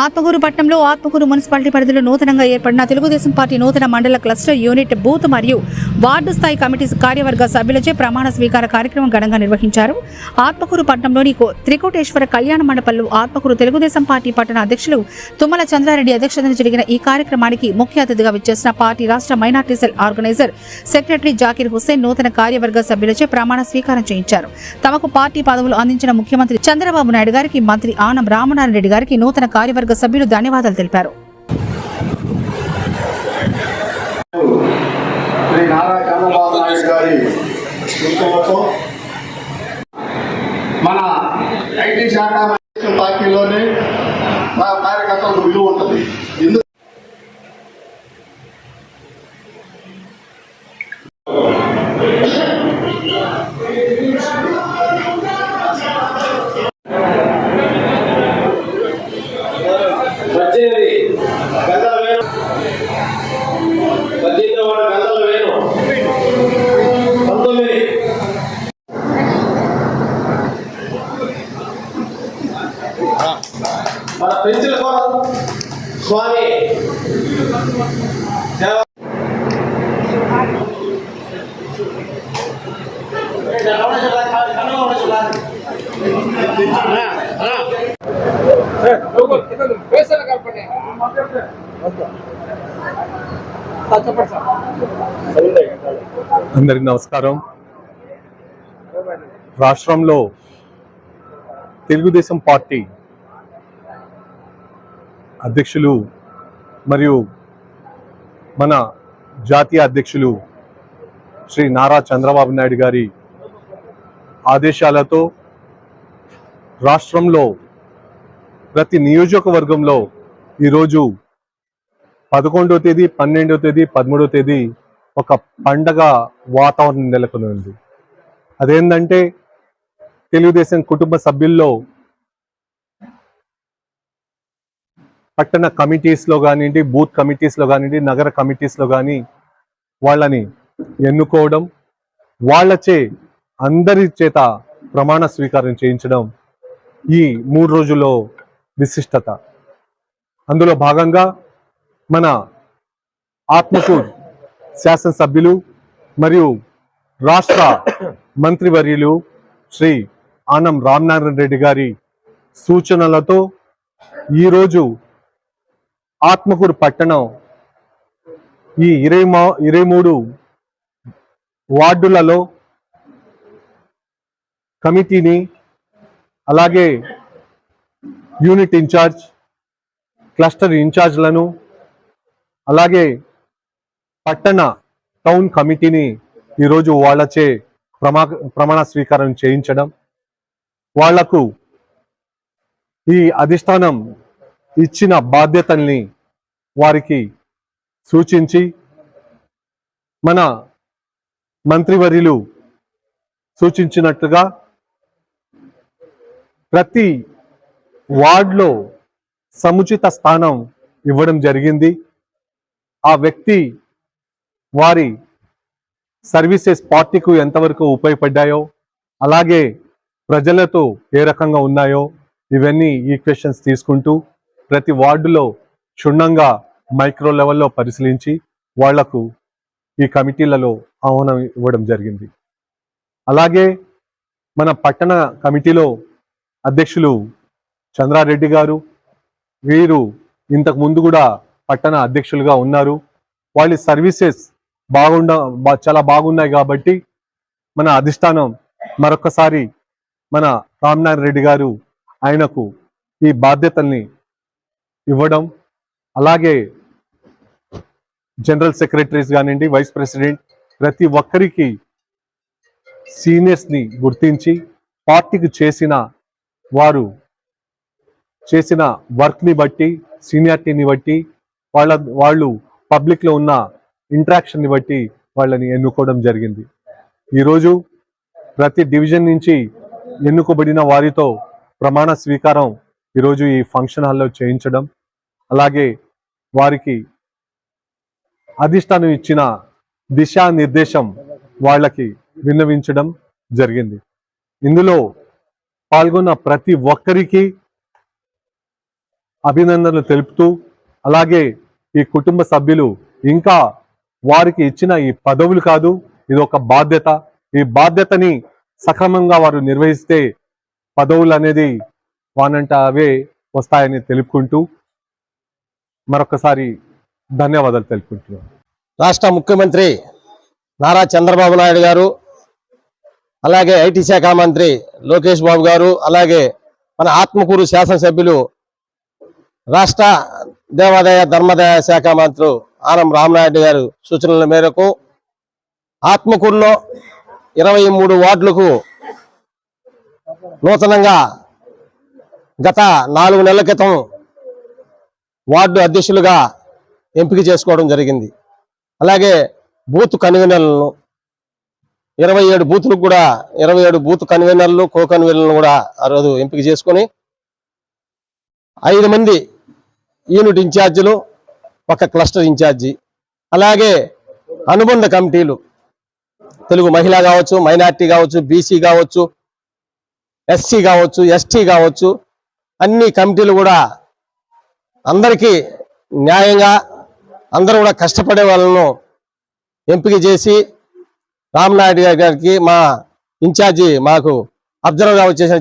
ఆత్మకూరు పట్టణంలో ఆత్మకూరు మున్సిపాలిటీ పరిధిలో నూతనంగా ఏర్పడిన తెలుగుదేశం పార్టీ నూతన మండల క్లస్టర్ యూనిట్ బూత్ మరియు వార్డు స్థాయి కమిటీ కార్యవర్గ సభ్యులచే ప్రమాణ స్వీకార కార్యక్రమం ఘనంగా నిర్వహించారు. ఆత్మకూరు పట్టణంలోని త్రికోటేశ్వర కళ్యాణ మండపంలో ఆత్మకూరు తెలుగుదేశం పార్టీ పట్టణ అధ్యక్షులు తుమ్మల చంద్రారెడ్డి అధ్యక్షతన జరిగిన ఈ కార్యక్రమానికి ముఖ్య అతిథిగా విచ్చేసిన పార్టీ రాష్ట్ర minority cell organiser secretary Zakir Hussain నూతన కార్యవర్గ సభ్యులచే ప్రమాణ స్వీకారం చేయించారు. తమకు పార్టీ పదవులు అందించిన ముఖ్యమంత్రి చంద్రబాబు నాయుడు గారికి మంత్రి ఆనం రామనారాయణ రెడ్డి గారికి నూతన కార్యవర్గ సభ్యులు ధన్యవాదాలు తెలిపారు. మన ఐటీ శాఖ పార్టీలోనే మా కార్యకర్తలకు విలువ ఉంటుంది. అందరికి నమస్కారం. రాష్ట్రంలో తెలుగుదేశం పార్టీ అధ్యక్షులు మరియు మన జాతీయ అధ్యక్షులు శ్రీ నారా చంద్రబాబు నాయుడు గారి ఆదేశాలతో రాష్ట్రంలో ప్రతి నియోజకవర్గంలో ఈరోజు పదకొండో తేదీ పన్నెండో తేదీ పదమూడో తేదీ ఒక పండగ వాతావరణం నెలకొని ఉంది అదేంటంటే తెలుగుదేశం కుటుంబ సభ్యుల్లో పట్టణ కమిటీస్లో కానివ్వండి బూత్ కమిటీస్లో కానివ్వండి నగర కమిటీస్లో కానీ వాళ్ళని ఎన్నుకోవడం వాళ్ళచే అందరి చేత ప్రమాణ స్వీకారం చేయించడం ఈ మూడు రోజుల్లో విశిష్టత. అందులో భాగంగా మన ఆత్మకూరు శాసనసభ్యులు మరియు రాష్ట్ర మంత్రివర్యులు శ్రీ ఆనం రామనారాయణ రెడ్డి గారి సూచనలతో ఈరోజు ఆత్మకూరు పట్టణం ఈ ఇరవై మా ఇరవై మూడు వార్డులలో కమిటీని అలాగే యూనిట్ ఇన్ఛార్జ్ క్లస్టర్ ఇన్ఛార్జ్లను అలాగే పట్టణ టౌన్ కమిటీని ఈరోజు వాళ్ళచే ప్రమా ప్రమాణ స్వీకారం చేయించడం వాళ్ళకు ఈ అధిష్టానం ఇచ్చిన బాధ్యతల్ని వారికి సూచించి మన మంత్రివర్యులు సూచించినట్టుగా ప్రతి వార్డులో సముచిత స్థానం ఇవ్వడం జరిగింది. ఆ వ్యక్తి వారి సర్వీసెస్ పార్టీకు ఎంతవరకు ఉపయోగపడ్డాయో అలాగే ప్రజలతో ఏ రకంగా ఉన్నాయో ఇవన్నీ ఈక్వేషన్స్ తీసుకుంటూ ప్రతి వార్డులో క్షుణ్ణంగా మైక్రో లెవెల్లో పరిశీలించి వాళ్ళకు ఈ కమిటీలలో ఆహ్వానం ఇవ్వడం జరిగింది. అలాగే మన పట్టణ కమిటీలో అధ్యక్షులు చంద్రారెడ్డి గారు వీరు ఇంతకు ముందు కూడా పట్టణ అధ్యక్షులుగా ఉన్నారు. వాళ్ళ సర్వీసెస్ బాగుండ చాలా బాగున్నాయి కాబట్టి మన అధిష్టానం మరొకసారి మన రామ్నారాయణ రెడ్డి గారు ఆయనకు ఈ బాధ్యతల్ని ఇవ్వడం అలాగే జనరల్ సెక్రటరీస్ కానివ్వండి వైస్ ప్రెసిడెంట్ ప్రతి ఒక్కరికి సీనియర్స్ని గుర్తించి పార్టీకి చేసిన వారు చేసిన వర్క్ని బట్టి సీనియారిటీని బట్టి వాళ్ళ వాళ్ళు పబ్లిక్లో ఉన్న ఇంట్రాక్షన్ని బట్టి వాళ్ళని ఎన్నుకోవడం జరిగింది. ఈరోజు ప్రతి డివిజన్ నుంచి ఎన్నుకోబడిన వారితో ప్రమాణ స్వీకారం ఈరోజు ఈ ఫంక్షన్ హాల్లో చేయించడం అలాగే వారికి అధిష్టానం ఇచ్చిన దిశానిర్దేశం వాళ్ళకి విన్నవించడం జరిగింది. ఇందులో పాల్గొన్న ప్రతి ఒక్కరికి అభినందనలు తెలుపుతూ అలాగే ఈ కుటుంబ సభ్యులు ఇంకా వారికి ఇచ్చిన ఈ పదవులు కాదు ఇది ఒక బాధ్యత. ఈ బాధ్యతని సక్రమంగా వారు నిర్వహిస్తే పదవులు అనేది వానంట అవే వస్తాయని తెలుపుకుంటూ మరొకసారి ధన్యవాదాలు తెలుపుకుంటున్నాను. రాష్ట్ర ముఖ్యమంత్రి నారా చంద్రబాబు నాయుడు గారు అలాగే ఐటీ శాఖ మంత్రి లోకేష్ బాబు గారు అలాగే మన ఆత్మకూరు శాసనసభ్యులు రాష్ట్ర దేవాదాయ ధర్మదాయ శాఖ మంత్రి ఆనం రామనాయుడు గారు సూచనల మేరకు ఆత్మకూరులో ఇరవై మూడు వార్డులకు నూతనంగా గత నాలుగు నెలల క్రితం వార్డు అధ్యక్షులుగా ఎంపిక చేసుకోవడం జరిగింది. అలాగే బూత్ కన్వీనర్లను ఇరవై ఏడు బూతులకు కూడా ఇరవై ఏడు బూత్ కన్వీనర్లు కో కన్వీనర్లను కూడా ఆ రోజు ఎంపిక చేసుకొని ఐదు మంది యూనిట్ ఇన్ఛార్జీలు ఒక క్లస్టర్ ఇన్ఛార్జి అలాగే అనుబంధ కమిటీలు తెలుగు మహిళ కావచ్చు మైనార్టీ కావచ్చు బీసీ కావచ్చు ఎస్సీ కావచ్చు ఎస్టీ కావచ్చు అన్ని కమిటీలు కూడా అందరికీ న్యాయంగా అందరూ కూడా కష్టపడే వాళ్ళను ఎంపిక చేసి రామ్నాయుడు గారికి మా ఇన్ఛార్జి మాకు అబ్జర్వర్గా వచ్చేసిన